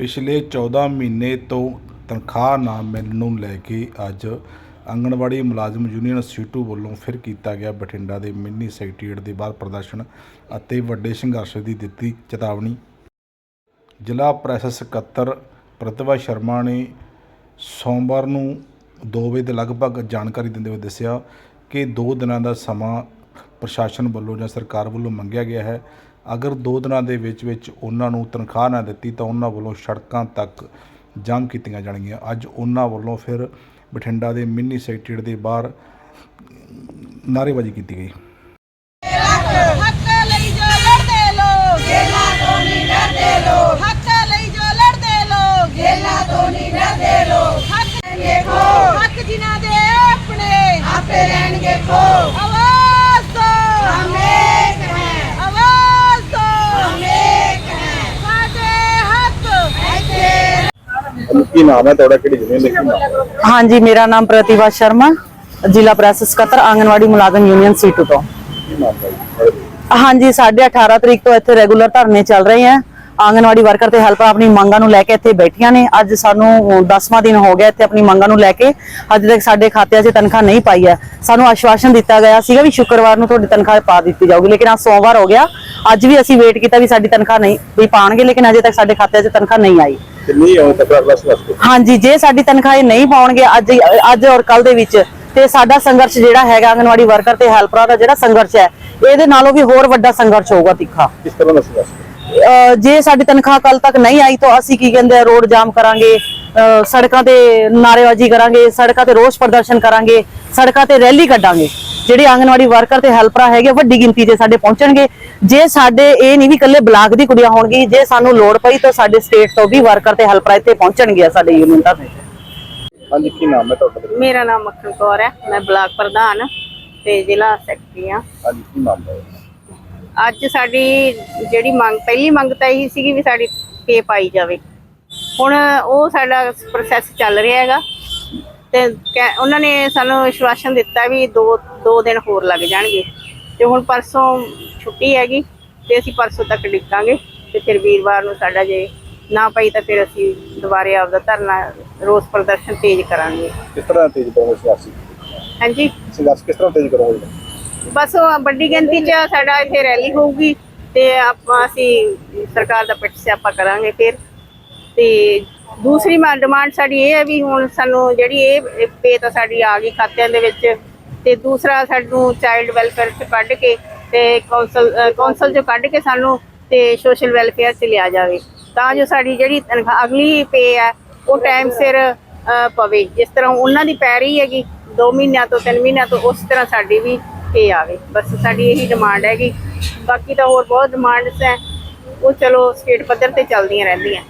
ਪਿਛਲੇ 14 ਮਹੀਨੇ ਤੋਂ ਤਨਖਾਹ ਨਾ ਮਿਲਣ ਨੂੰ ਲੈ ਕੇ ਅੱਜ ਆਂਗਣਵਾੜੀ ਮੁਲਾਜ਼ਮ ਯੂਨੀਅਨ ਸੀਟੂ ਵੱਲੋਂ ਫਿਰ ਕੀਤਾ ਗਿਆ ਬਠਿੰਡਾ ਦੇ ਮਿੰਨੀ ਸੈਕਟਰੀਏਟ ਦੇ ਬਾਹਰ ਪ੍ਰਦਰਸ਼ਨ ਅਤੇ ਵੱਡੇ ਸੰਘਰਸ਼ ਦੀ ਦਿੱਤੀ ਚੇਤਾਵਨੀ। ਜ਼ਿਲ੍ਹਾ ਪ੍ਰੈਸ ਸਕੱਤਰ ਪ੍ਰਤਿਭਾ ਸ਼ਰਮਾ ਨੇ ਸੋਮਵਾਰ ਨੂੰ 2 ਵਜੇ ਦੇ ਲਗਭਗ ਜਾਣਕਾਰੀ ਦਿੰਦੇ ਹੋਏ ਦੱਸਿਆ ਕਿ 2 ਦਿਨਾਂ ਦਾ ਸਮਾਂ ਪ੍ਰਸ਼ਾਸਨ ਵੱਲੋਂ ਜਾਂ ਸਰਕਾਰ ਵੱਲੋਂ ਮੰਗਿਆ ਗਿਆ ਹੈ ਅਗਰ 2 ਦਿਨਾਂ ਦੇ ਵਿੱਚ ਵਿੱਚ ਉਹਨਾਂ ਨੂੰ ਤਨਖਾਹ ਨਾ ਦਿੱਤੀ ਤਾਂ ਉਹਨਾਂ ਵੱਲੋਂ ਸੜਕਾਂ ਤੱਕ ਜਾਮ ਕੀਤੀਆਂ ਜਾਣਗੀਆਂ। ਅੱਜ ਉਹਨਾਂ ਵੱਲੋਂ ਫਿਰ ਬਠਿੰਡਾ ਦੇ ਮਿੰਨੀ ਸੈਕਟਰੀਏਟ ਦੇ ਬਾਹਰ ਨਾਅਰੇਬਾਜ਼ੀ ਕੀਤੀ ਗਈ। ਹੱਕਾਂ ਲਈ ਜੋ ਲੜਦੇ ਲੋਕ। ਜੇਲਾਂ ਤੋਂ ਨਹੀਂ ਡਰਦੇ ਲੋਕ ਹੱਕਾਂ ਲਈ ਜੋ ਲੜਦੇ ਲੋਕ ਜੇਲਾਂ ਤੋਂ ਨਹੀਂ ਡਰਦੇ ਲੋਕ ਹੱਕ ਲੈਣਗੇ ਖੋ ਹੱਕ ਜਿਨ੍ਹਾਂ ਦੇ ਆਪਣੇ ਆਪੇ ਲੈਣਗੇ ਖੋ ਆਵਾਜ਼ ਦੋ ਹਮ ਇੱਕ ਹੈ ਆਵਾਜ਼ ਦੋ ਹਮ ਇੱਕ ਹੈ ਸਾਡੇ ਹੱਕ ਇੱਥੇ ਕੀ ਨਾਮ ਹੈ ਤੁਹਾਡਾ? ਕਿਹੜੀ ਜ਼ਮੀਨ ਦੇ ਨਾਮ ਹਾਂਜੀ ਮੇਰਾ ਨਾਮ ਪ੍ਰਤਿਭਾ ਸ਼ਰਮਾ ਜ਼ਿਲ੍ਹਾ ਪ੍ਰੈਸ ਸਕੱਤਰ ਆਂਗਨਵਾੜੀ ਮੁਲਾਜ਼ਮ ਯੂਨੀਅਨ ਸੀਟੂ ਤੋਂ। ਹਾਂਜੀ ਸਾਡੇ 18 ਤਰੀਕ ਤੋਂ ਇੱਥੇ ਰੈਗੂਲਰ ਧਰਨੇ ਚੱਲ ਰਹੇ ਆ। ਆਂਗਨਵਾੜੀ ਵਰਕਰ ਤੇ ਹੈਲਪਰ ਆਪਣੀ ਮੰਗਾਂ ਨੂੰ ਲੈ ਕੇ ਇੱਥੇ ਬੈਠੀਆਂ ਨੇ। ਅੱਜ ਸਾਨੂੰ 10ਵਾਂ ਦਿਨ ਹੋ ਗਿਆ ਇੱਥੇ ਆਪਣੀ ਮੰਗਾਂ ਨੂੰ ਲੈ ਕੇ। ਅੱਜ ਤੱਕ ਸਾਡੇ ਖਾਤਿਆਂ 'ਚ ਤਨਖਾਹ ਨਹੀਂ ਪਾਈ ਹੈ। ਸਾਨੂੰ ਆਸ਼ਵਾਸਨ ਦਿੱਤਾ ਗਿਆ ਸੀਗਾ ਵੀ ਸ਼ੁੱਕਰਵਾਰ ਨੂੰ ਤੁਹਾਡੀ ਤਨਖਾਹ ਪਾ ਦਿੱਤੀ ਜਾਊਗੀ ਲੇਕਿਨ ਅੱਜ ਸੋਮਵਾਰ ਹੋ ਗਿਆ। ਅੱਜ ਵੀ ਅਸੀਂ ਵੇਟ ਕੀਤਾ ਵੀ ਸਾਡੀ ਤਨਖਾਹ ਨਹੀਂ ਵੀ ਪਾਣਗੇ ਲੇਕਿਨ ਅਜੇ ਤੱਕ ਸਾਡੇ ਖਾਤਿਆਂ 'ਚ ਤਨਖਾਹ ਨਹੀਂ ਆਈ। ਕਿੰਨੀ ਹਾਂਜੀ ਜੇ ਸਾਡੀ ਤਨਖਾਹ ਨਹੀਂ ਪਾਉਣਗੇ ਅੱਜ ਅੱਜ ਔਰ ਕੱਲ ਦੇ ਵਿੱਚ ਤੇ ਸਾਡਾ ਸੰਘਰਸ਼ ਜਿਹੜਾ ਹੈਗਾ ਆਂਗਨਵਾੜੀ ਵਰਕਰ ਤੇ ਹੈਲਪਰਾਂ ਦਾ ਜਿਹੜਾ ਸੰਘਰਸ਼ ਹੈ ਇਹਦੇ ਨਾਲੋਂ ਵੀ ਹੋਰ ਵੱਡਾ ਸੰਘਰਸ਼ ਹੋਊਗਾ ਤਿੱਖਾ। ਕਿਸ ਤਰ੍ਹਾਂ ਦਾ ਸੰਘਰਸ਼? ਜੇ ਸਾਡੀ ਤਨਖਾਹ ਕੱਲ ਤੱਕ ਨਹੀਂ ਆਈ ਤਾਂ ਅਸੀਂ ਕੀ ਕਹਿੰਦੇ ਆ ਰੋਡ ਜਾਮ ਕਰਾਂਗੇ ਸੜਕਾਂ ਤੇ ਨਾਅਰੇਬਾਜ਼ੀ ਕਰਾਂਗੇ ਸੜਕਾਂ ਤੇ ਰੋਸ ਪ੍ਰਦਰਸ਼ਨ ਕਰਾਂਗੇ ਸੜਕਾਂ ਤੇ ਰੈਲੀ ਕੱਢਾਂਗੇ। ਜਿਹੜੇ ਆਂਗਨਵਾੜੀ ਵਰਕਰ ਤੇ ਹੈਲਪਰਾਂ ਹੈਗੇ ਵੱਡੀ ਗਿਣਤੀ 'ਚ ਸਾਡੇ ਪਹੁੰਚਣਗੇ। ਜੇ ਸਾਡੇ ਇਹ ਨਹੀਂ ਵੀ ਇਕੱਲੇ ਬਲਾਕ ਦੀ ਕੁੜੀਆਂ ਹੋਣਗੀ ਜੇ ਸਾਨੂੰ ਲੋੜ ਪਈ ਤਾਂ ਸਾਡੇ ਸਟੇਟ ਤੋਂ ਵੀ ਵਰਕਰ ਤੇ ਹੈਲਪਰ ਇੱਥੇ ਪਹੁੰਚਣਗੇ ਸਾਡੇ ਯੂਨੀਅਨ ਧਰਨੇ ਤੇ ਹਾਂਜੀ ਕੀ ਨਾਮ ਹੈ ਤੁਹਾਡਾ? ਮੇਰਾ ਨਾਮ ਮੱਖਣ ਕੌਰ ਹੈ। ਮੈਂ ਬਲਾਕ ਪ੍ਰਧਾਨ ਤੇ ਜ਼ਿਲ੍ਹਾ ਸੈਕਟਰੀ ਹਾਂ। ਹਾਂਜੀ ਕੀ ਨਾਮ ਹੈ? ਅੱਜ ਸਾਡੀ ਜਿਹੜੀ ਮੰਗ ਪਹਿਲੀ ਮੰਗ ਤਾਂ ਇਹੀ ਸੀਗੀ ਵੀ ਸਾਡੀ ਪੇ ਪਾਈ ਜਾਵੇ। ਹੁਣ ਉਹ ਸਾਡਾ ਪ੍ਰੋਸੈਸ ਚੱਲ ਰਿਹਾ ਹੈਗਾ। ਤੇ ਉਹਨਾਂ ਨੇ ਸਾਨੂੰ ਵਿਸ਼ਵਾਸਨ ਦਿੱਤਾ ਵੀ ਦੋ ਦੋ ਦਿਨ ਹੋਰ ਲੱਗ ਜਾਣਗੇ। ਤੇ ਹੁਣ ਪਰਸੋਂ ਛੁੱਟੀ ਹੈਗੀ ਤੇ ਅਸੀਂ ਪਰਸੋਂ ਤੱਕ ਡਿੱਕਾਂਗੇ ਤੇ ਫਿਰ ਵੀਰਵਾਰ ਨੂੰ ਸਾਡਾ ਜੇ ਨਾ ਪਈ ਤਾਂ ਫਿਰ ਅਸੀਂ ਦੁਬਾਰੇ ਆਪਦਾ ਧਰਨਾ ਰੋਸ ਪ੍ਰਦਰਸ਼ਨ ਤੇਜ਼ ਕਰਾਂਗੇ। ਕਿਸ ਤਰ੍ਹਾਂ ਤੇਜ਼ ਕਰੋਗੇ ਸੰਘਰਸ਼ ਹਾਂਜੀ। ਸੰਘਰਸ਼ ਕਿਸ ਤਰ੍ਹਾਂ ਤੇਜ਼ ਕਰੋਗੇ? ਬਸ ਵੱਡੀ ਗਿਣਤੀ 'ਚ ਸਾਡਾ ਇੱਥੇ ਰੈਲੀ ਹੋਊਗੀ ਤੇ ਆਪਾਂ ਅਸੀਂ ਸਰਕਾਰ ਦਾ ਪਿੱਛ ਸਿਆਪਾ ਕਰਾਂਗੇ ਫਿਰ। ਤੇ ਦੂਸਰੀ ਮਾ ਡਿਮਾਂਡ ਸਾਡੀ ਇਹ ਹੈ ਵੀ ਹੁਣ ਸਾਨੂੰ ਜਿਹੜੀ ਇਹ ਪੇ ਤਾਂ ਸਾਡੀ ਆ ਗਈ ਖਾਤਿਆਂ ਦੇ ਵਿੱਚ ਤੇ ਦੂਸਰਾ ਸਾਨੂੰ ਚਾਈਲਡ ਵੈਲਫੇਅਰ 'ਚ ਕੱਢ ਕੇ ਤੇ ਕੌਂਸਲ ਕੌਂਸਲ 'ਚੋਂ ਕੱਢ ਕੇ ਸਾਨੂੰ ਤੇ ਸੋਸ਼ਲ ਵੈਲਫੇਅਰ 'ਚ ਲਿਆ ਜਾਵੇ। ਤਾਂ ਜੋ ਸਾਡੀ ਜਿਹੜੀ ਤਨਖਾਹ, ਅਗਲੀ ਪੇ ਹੈ, ਉਹ ਟਾਈਮ ਸਿਰ ਪਵੇ। ਜਿਸ ਤਰ੍ਹਾਂ ਉਹਨਾਂ ਦੀ ਪੈ ਰਹੀ ਹੈਗੀ 2 ਮਹੀਨਿਆਂ ਤੋਂ 3 ਮਹੀਨਿਆਂ ਤੋਂ ਉਸ ਤਰ੍ਹਾਂ ਸਾਡੀ ਵੀ ਪੇ ਆਵੇ। ਬਸ ਸਾਡੀ ਇਹੀ ਡਿਮਾਂਡ ਹੈਗੀ। ਬਾਕੀ ਤਾਂ ਹੋਰ ਬਹੁਤ ਡਿਮਾਂਡਸ ਹੈ। ਉਹ ਚਲੋ ਸਟੇਟ ਪੱਧਰ ਤੇ ਚੱਲਦੀਆਂ ਰਹਿੰਦੀਆਂ।